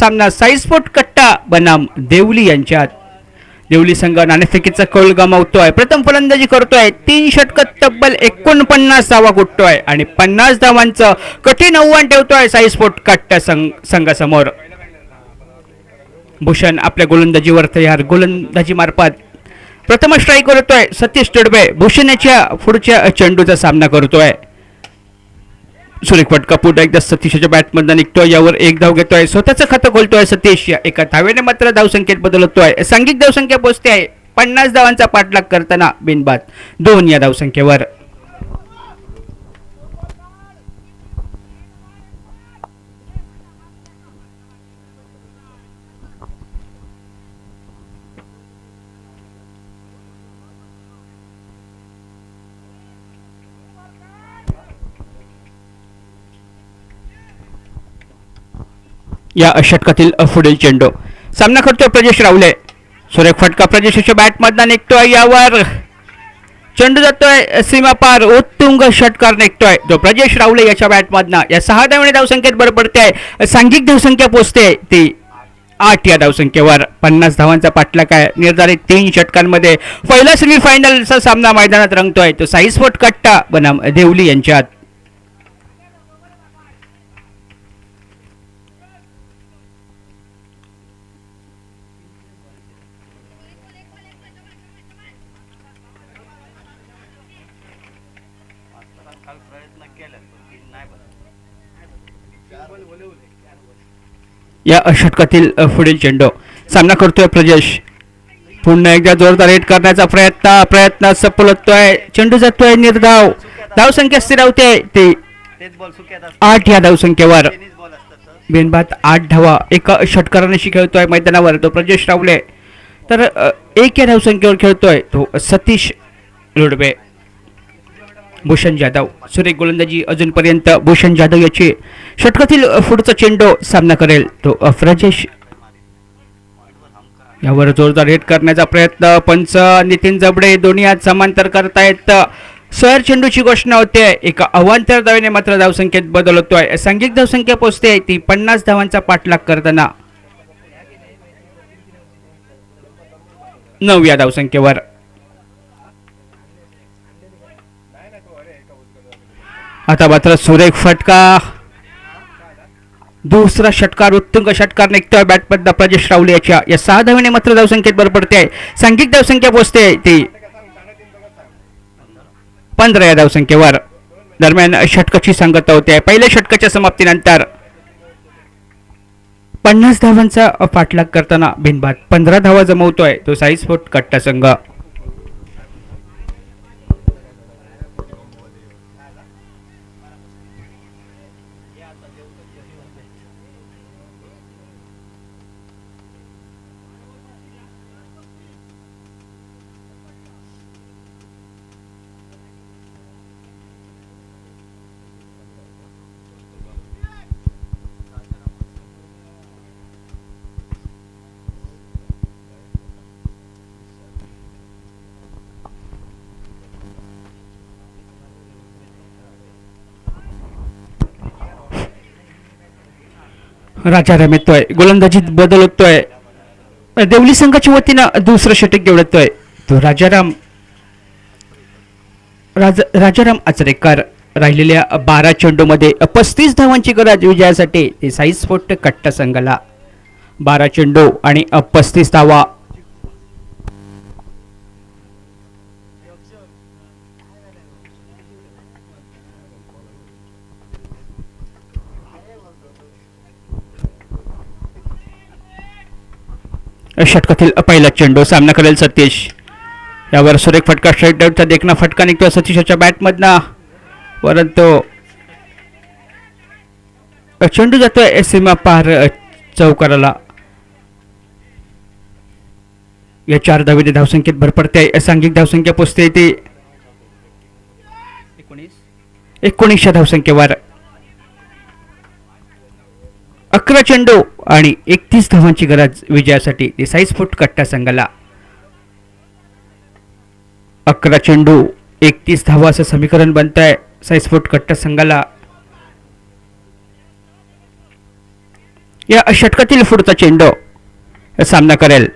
सामना साईस्फोट कट्टा बनाम देवली यांच्यात. देवली संघ नाणेफेकीचा कौल गमावतोय. प्रथम फलंदाजी करतोय. तीन षटक तब्बल एकोणपन्नास धावा कुटतोय आणि पन्नास धावांचं कठीण आव्हान ठेवतोय साईस्फोट कट्टा संघ संघासमोर. भूषण आपल्या गोलंदाजीवर तयार. गोलंदाजी मार्फत प्रथम स्ट्राईक करतोय. सतीश तडबे भूषण याच्या पुढच्या चेंडूचा सामना करतोय. सुरेख कपूर एकदा सतीशच्या बॅटमधनं निघतोय. यावर एक धाव घेतोय. स्वतःचं खातं खोलतोय सतीश. या एका धावेने मात्र धावसंख्येत बदलतोय. सांघिक धावसंख्या पोचते आहे. पन्नास धावांचा पाठलाग करताना बिनबाद. दोन या धावसंख्येवर. या षटकातील पुढील चेंडू. सामना करतो प्रजेश रावले सुरेख फटका प्रजेशच्या बॅटमधला निघतोय यावर. चेंडू जातोय सीमा पार. उत्तुंग षटकार निघतोय. जो प्रजेश रावले याच्या बॅटमधनं या सहा धावणे धावसंख्येत बरं पडते आहे सांघिक धावसंख्या पोचते. ती आठ या धावसंख्येवर. पन्नास धावांचा पाठलाग आहे. निर्धारित तीन षटकांमध्ये पहिला सेमीफायनलचा सामना मैदानात रंगतोय. तो साईस्फोट कट्टा बनाम देवली यांच्यात. या षटकातील पुढील चेंडू. सामना करतोय प्रजेश. पुन्हा एकदा जोरदार हिट करण्याचा प्रयत्न प्रयत्न सफल होतोय चेंडू जातोय निर्धाव. धावसंख्या स्थिरावते. ते आठ या धावसंख्येवर. टेनिस आठ धावा. एका षटकाराने खेळतोय मैदानावर. तो प्रजेश रावले. तर एक या धावसंख्येवर खेळतोय. तो सतीश लोडबे. भूषण जाधव. सुरेख गोलंदाजी अजूनपर्यंत भूषण जाधव याची षटकातील पुढचा चेंडू सामना करेल. तो अ, यावर जोरदार हिट करण्याचा प्रयत्न. पंच नितीन जबडे दोन्ही आज समांतर करतायत. सर चेंडूची घोषणा होते. एका अवांतर धावेने मात्र धावसंख्येत बदल होतोय. सांघिक धावसंख्या पोचते. ती पन्नास धावांचा पाठलाग करताना. नऊ या धावसंख्येवर. आता मात्र सुरेख फटका. दुसरा षटकार उत्तुंग षटकार निघतोय बॅटमधनं प्रजेश रावले याच्या. या सहा धावेने मात्र धावसंख्येत बर पडते सांघिक धावसंख्या पोचते ती पंधरा या धावसंख्येवर. दरम्यान षटकाची सांगता होते. पहिल्या षटकाच्या समाप्तीनंतर पन्नास धावांचा पाठलाग करताना बिनबाद पंधरा धावा जमवतोय. तो साईज फूट कट्टा संघ. राजाराम येतोय गोलंदाजीत बदल होतोय. देवली संघाच्या वतीनं दुसरं षटक घेवडतोय तो राजाराम राज राजाराम आचरेकर राहिलेल्या बारा चेंडूमध्ये पस्तीस धावांची गरज विजयासाठी ते साई स्फोट कट्टा संघाला. बारा चेंडू आणि पस्तीस धावा षटकातील पहिला चेंडू सामना करेल सतीश. यावर सुरेख फटका स्ट्राईक डाऊटचा देखना फटका निघतो सतीशाच्या बॅटमधनं परंतु चेंडू जातोय सीमा पार चौकाराला. या चार धावीने धावसंख्येत भर पडते. सांघिक धावसंख्या पोचते ती. एकोणीसशे धावसंख्येवर. अकरा चेंडू आणि एकतीस धावांची गरज विजयासाठी ते साईज फूट कट्टा संघाला. अकरा चेंडू एकतीस धावा असं समीकरण बनत आहे साईज फूट कट्टा संघाला. या षटकातील पुढचा चेंडू सामना करेल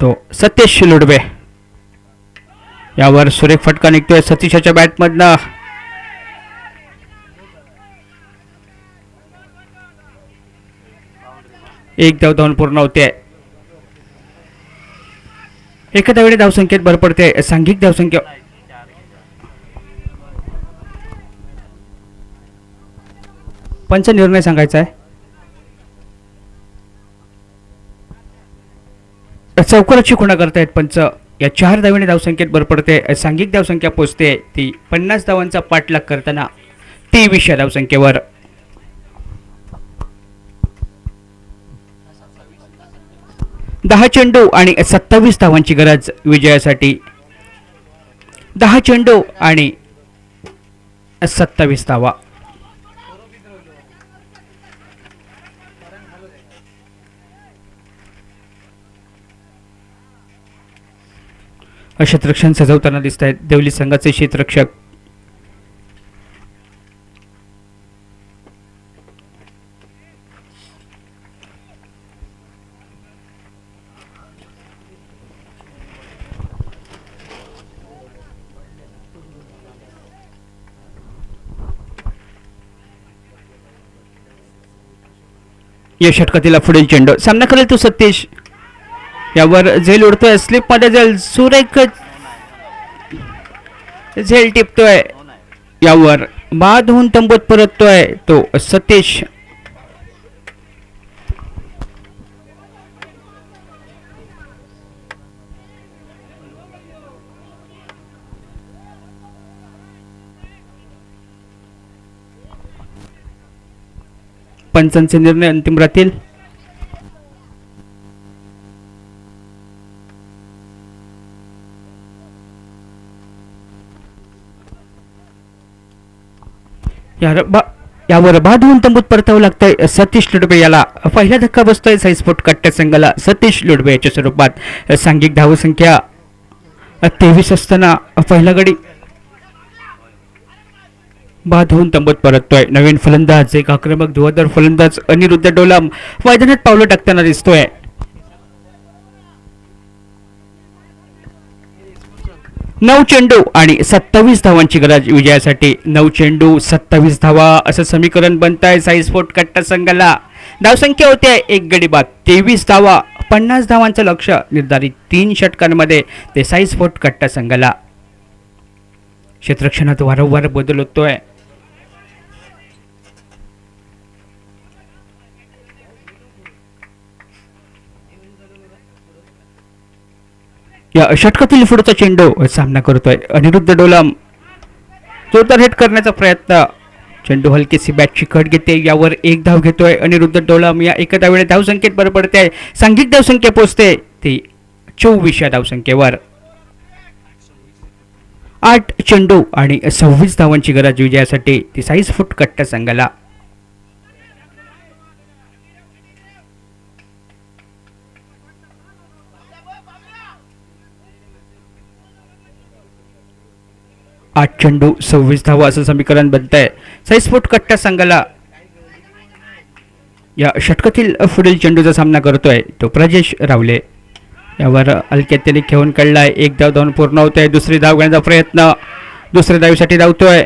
तो सतीश लुडबे. यावर सुरेख फटका निघतोय सतीशाच्या बॅटमधनं एक धाव धावून पूर्ण होते. एखाद्या वेळी धावसंख्येत भर पडते. सांघिक धावसंख्या पंच निर्णय सांगायचा आहे. चौकाराची खुणा करतायत पंच. या चार धावीने धावसंख्येत भर पडते. सांघिक धावसंख्या पोचते. ती पन्नास धावांचा पाठलाग करताना तेवीसशे धावसंख्येवर. दहा चेंडू आणि सत्तावीस धावांची गरज विजयासाठी. दहा चेंडू आणि सत्तावीस धावा. क्षेत्रक्षण सजवताना दिसत आहेत देवली संघाचे क्षेत्रक्षक या षटकातील पुढील चेंडू. सामना करेल तो सतीश. यावर झेल उडतोय. स्लिपमध्ये झेल. सुरेख झेल टिपतोय. यावर बाद होऊन तंबूत परततोय तो सतीश. पंचांचे निर्णय अंतिम राहतील? यार बा यावर बाद होऊन तंबूत परतावं लागतंय सतीश लुडबे याला. पहिला धक्का बसतोय साईस्फोट कट्ट्या संघाला. सतीश लुडबे याच्या स्वरूपात. सांघिक धावसंख्या तेवीस असताना पहिला गडी बाद होऊन तंबूत परततोय. नवीन फलंदाज एक आक्रमक धुवाधार फलंदाज अनिरुद्ध डोलाम मैदानात पावलं टाकताना दिसतोय. नऊ चेंडू आणि सत्तावीस धावांची गरज विजयासाठी. नऊ चेंडू सत्तावीस धावा असं समीकरण बनताय साईस्फोट कट्टा संघाला. धावसंख्या होते एक गडी बाद. तेवीस धावा पन्नास धावांचं लक्ष निर्धारित तीन षटकांमध्ये ते साईस्फोट कट्टा संघाला. क्षेत्रक्षणात वारंवार बदल होतोय. या षटकातील पुढचा चेंडू सामना करतोय. अनिरुद्ध डोलम जोरदार हिट करण्याचा प्रयत्न. चेंडू हलकीशी बॅटची कट घेते. यावर एक धाव घेतोय. अनिरुद्ध डोलम या एका धावेने धावसंख्येत बरं पडते सांघिक धावसंख्या पोचते ती चोवीस या धावसंख्येवर. आठ चेंडू आणि सव्वीस धावांची गरज विजयासाठी. ती साईज फूट कट्टा संघाला. आठ चेंडू सव्वीस धावा असं समीकरण बनतंय. साईस्फोट कट्टा संघाला या षटकातील पुढील चेंडूचा सामना करतोय तो प्रजेश रावले. यावर हलक्यात त्याने खेळून काढलाय. एक धाव धावून पूर्ण होतोय. दुसरी धाव घेण्याचा प्रयत्न दुसऱ्या धावीसाठी धावतोय.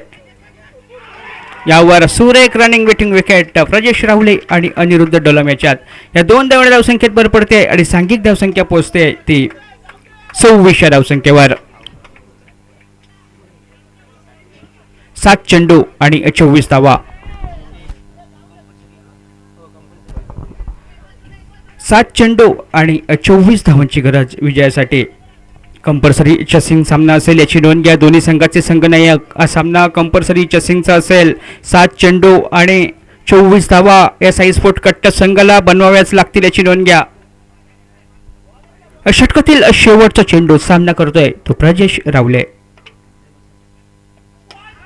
यावर सुरेख रनिंग वेटिंग विकेट प्रजेश राहुले आणि अनिरुद्ध डोलम याच्यात. या दोन धावण्या धावसंख्येत भर पडते आणि सांघिक धावसंख्या पोहोचते ती सव्वीसच्या धावसंख्येवर. सात चेंडू आणि चोवीस धावा. सात चेंडू आणि चोवीस धावांची गरज विजयासाठी. कंपल्सरी चसिंग सामना असेल याची नोंद घ्या. दोन्ही संघाचे संघनायक हा सामना कंपल्सरी चसिंगचा असेल. सात चेंडू आणि चोवीस धावा या साईस्फोट कट्ट संघाला बनवाव्याच लागतील याची नोंद घ्या. षटकातील शेवटचा चेंडू सामना करतोय तो प्रजेश रावले.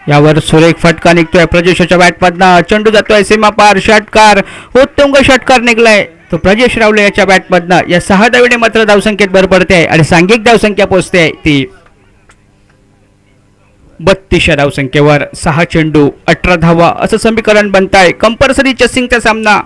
यावर सुरेख फटका निघतोय. प्रजेशाच्या बॅटमधनं चेंडू जातोय. सीमापार षटकार उत्तुंग षटकार निघलाय. तो प्रजेश रावले याच्या बॅटमधनं. या सहा धावीने मात्र धावसंख्येत भर पडते आहे आणि सांघिक धावसंख्या पोचते. ती बत्तीसच्या धावसंख्येवर. सहा चेंडू अठरा धावा असं समीकरण बनताय. कंपल्सरी चसिंगचा सामना.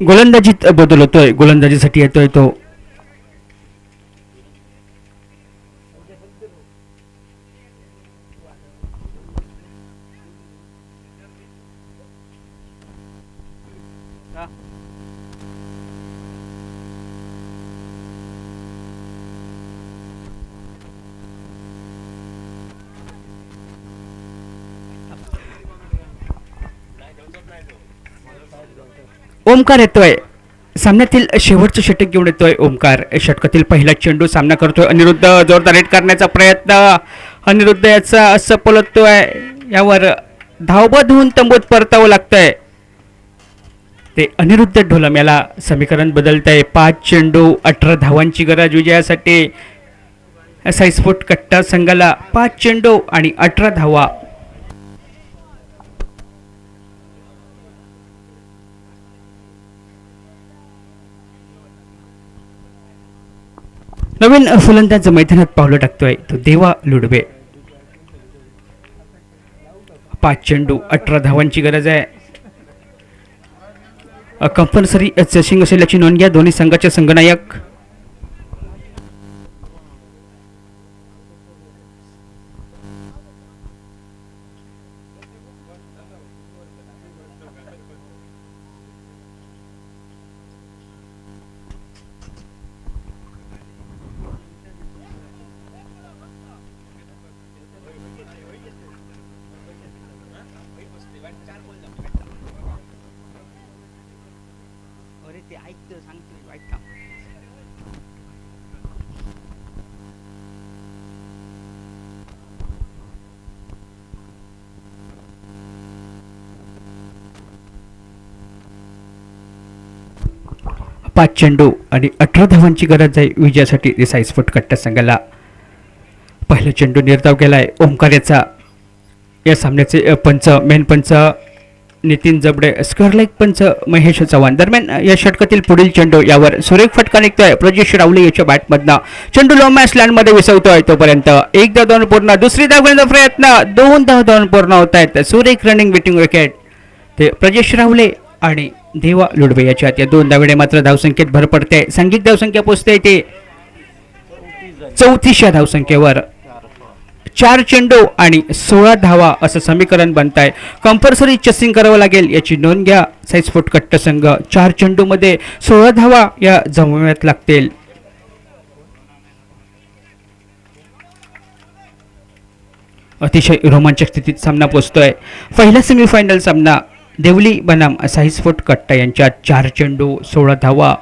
गोलंदाजीत बदल होतोय. गोलंदाजीसाठी येतोय तो. ओमकार येतोय. सामन्यातील शेवटचं षटक घेऊन येतोय ओमकार. षटकातील पहिला चेंडू सामना करतोय अनिरुद्ध. जोरदार हिट करण्याचा प्रयत्न. अनिरुद्ध याचा असं पलटतोय. यावर धावबद होऊन तंबूत परतावं लागतंय. ते अनिरुद्ध ढोलम याला समीकरण बदलतंय. पाच चेंडू अठरा धावांची गरज विजयासाठी. साईस्फोट कट्टा संघाला पाच चेंडू आणि अठरा धावा नवीन फलंदाज मैदानात पावलं टाकतोय. तो देवा लुडवे पाच चेंडू अठरा धावांची गरज आहे. कंपल्सरी चेसिंग असेल याची नोंद घ्या. दोन्ही संघाचे संघनायक. ऐकतं सांगतो ऐका पाच चेंडू आणि अठरा धावांची गरज आहे विजयासाठी ते साईस्फोट कट्टा संघाला. पहिला चेंडू निर्धाव गेलाय ओंकार याचा या सामन्याचे पंच मेन पंच नितीन जबडे स्करलेक पंच महेश चव्हाण. दरम्यान या षटकातील पुढील चेंडू यावर सुरेख फटका निघतोय. प्रजेश रावले याच्या बॅटमधनं. चेंडू लोमॅस लँडमध्ये विसवतोय तोपर्यंत. एक धाव दोन पूर्ण दुसरी धाव घेण्याचा प्रयत्न. दोन धाव दोन पूर्ण होत आहेत सुरेख रनिंग बिटिंग विकेट ते प्रजेश रावले आणि देवा लुडवे याच्यात या दोन धावेने मात्र धावसंख्येत भर पडते. सांघिक धावसंख्या पोचते ते. चौतीसशा धावसंख्येवर. चार चेंडू आणि सोळा धावा असं समीकरण बनत आहे कंपल्सरी चेसिंग करावं लागेल याची नोंद घ्या. साईस्फोट कट्ट संघ चार चेंडूमध्ये सोळा धावा या जमवण्यात लागतील. अतिशय रोमांचक स्थितीत सामना पोचतोय. पहिला सेमीफायनल सामना देवली बनाम साईस्फोट कट्टा यांच्यात चार चेंडू सोळा धावा.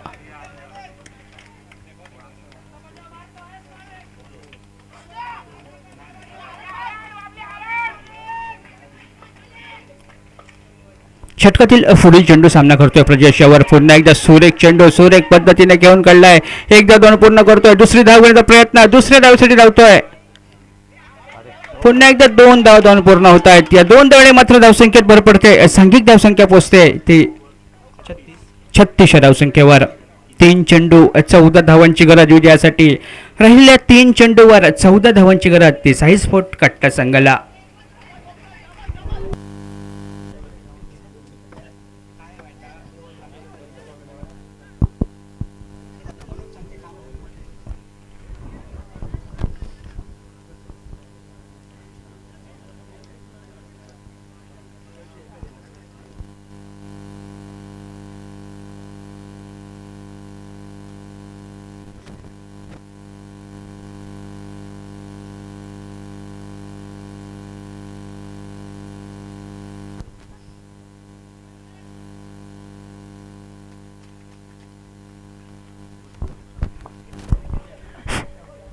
षटकातील पुढील चेंडू सामना करतोय प्रजेशावर पुन्हा एकदा सुरेख चेंडू सुरेख पद्धतीने घेऊन काढलाय. एकदा दोन पूर्ण करतोय. दुसरी धाव घेण्याचा प्रयत्न. दुसऱ्या धावसाठी धावतोय. पुन्हा एकदा दोन धाव दोन पूर्ण होत आहेत या दोन धावणे मात्र धावसंख्येत भर पडते. सांघिक धावसंख्या पोचते. ती छत्तीस या धावसंख्येवर. तीन चेंडू चौदा धावांची गरज विजयासाठी राहिलेल्या तीन चेंडूवर चौदा धावांची गरज. ती साई स्फोट कट्टा संघाला.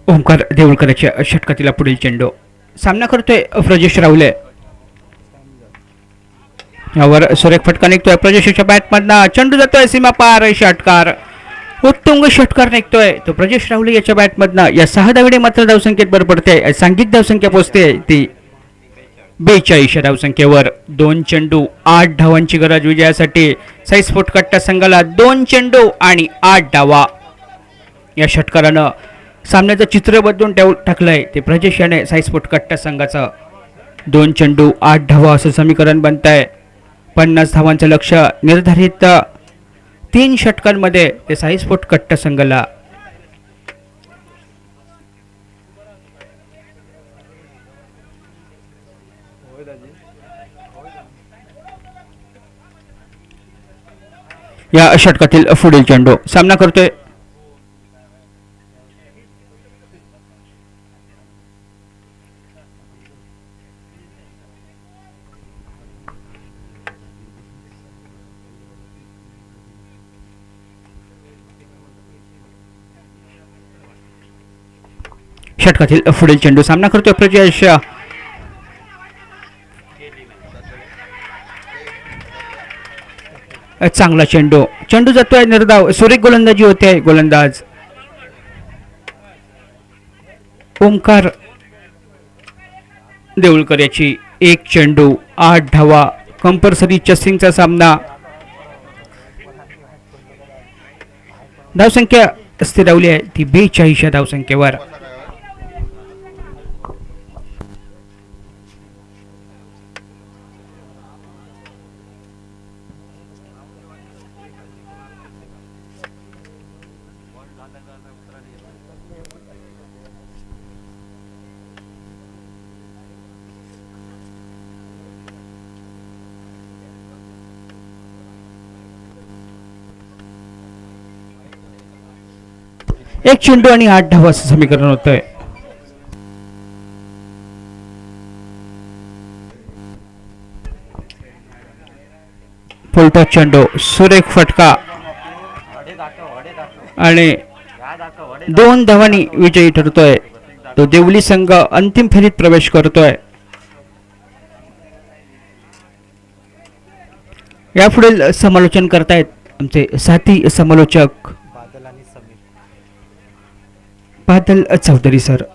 ओंकार देऊळकरच्या षटकातील पुढील चेंडू. सामना करतोय प्रजेश रावले यावर सुरेख फटका निघतोय प्रजेशच्या बॅटमधनं. चेंडू जातोय सीमा पार षटकार. उत्तुंग षटकार निघतोय. तो प्रजेश राहुले याच्या बॅटमधनं. या सहा धावडे मात्र धावसंख्येत बर पडते सांघिक धावसंख्या पोहोचते ती बेचाळीस या धावसंख्येवर. दोन चेंडू आठ धावांची गरज विजयासाठी. साईस फुटकट्टा कट्टा संघाला दोन चेंडू आणि आठ धावा. या षटकारानं सामन्याचं चित्र बदलून टाकलं टाकलंय. ते प्रजेश याने साई स्फोट कट्टा संघाचं. दोन चेंडू आठ धावा असं समीकरण बनत आहे पन्नास धावांचं लक्ष निर्धारित. तीन षटकांमध्ये ते साई स्फोट कट्टा संघाला. या षटकातील पुढील चेंडू सामना करतोय. षटकातील पुढील चेंडू सामना करतोय प्रजेश. चांगला चेंडू. चेंडू जातोय निर्धाव. सुरेख गोलंदाजी होते. गोलंदाज. ओमकार देऊळकर याची एक चेंडू आठ धावा. कंपल्सरी चसिंगचा सामना. धावसंख्या स्थिरावली आहे. ती बेचाळीसच्या धावसंख्येवर. एक चेंडू आणि आठ धावा असं समीकरण होतंय. फुलटा चेंडू सुरेख फटका. आणि दोन धावांनी विजयी ठरतोय. तो देवली संघ अंतिम फेरीत प्रवेश करतोय. यापुढील समालोचन करतायत आमचे साथी समालोचक बादल चौधरी सर.